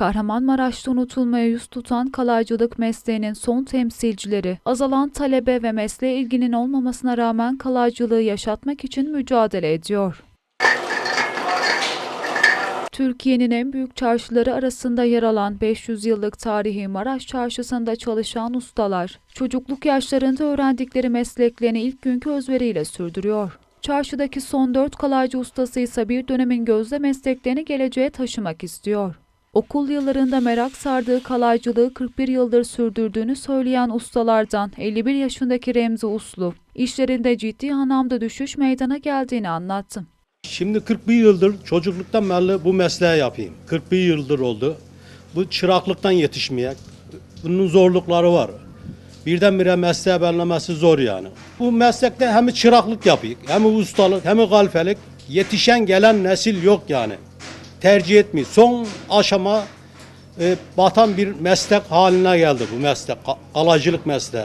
Kahramanmaraş'ta unutulmaya yüz tutan kalaycılık mesleğinin son temsilcileri, azalan talebe ve mesleğe ilginin olmamasına rağmen kalaycılığı yaşatmak için mücadele ediyor. Türkiye'nin en büyük çarşıları arasında yer alan 500 yıllık tarihi Maraş Çarşısı'nda çalışan ustalar, çocukluk yaşlarında öğrendikleri mesleklerini ilk günkü özveriyle sürdürüyor. Çarşıdaki son dört kalaycı ustası ise bir dönemin gözde mesleklerini geleceğe taşımak istiyor. Okul yıllarında merak sardığı kalaycılığı 41 yıldır sürdürdüğünü söyleyen ustalardan 51 yaşındaki Remzi Uslu, işlerinde ciddi anlamda düşüş meydana geldiğini anlattı. Şimdi 41 yıldır çocukluktan beri bu mesleği yapayım. 41 yıldır oldu. Bu çıraklıktan yetişmeye, bunun zorlukları var. Birdenbire mesleğe belirlemesi zor yani. Bu meslekte hem çıraklık yapıyor, hem ustalık, hem kalfelik. Yetişen gelen nesil yok yani. Tercih etmiyor. Son aşama e, batan bir meslek haline geldi bu meslek, ka- kalacılık mesleği.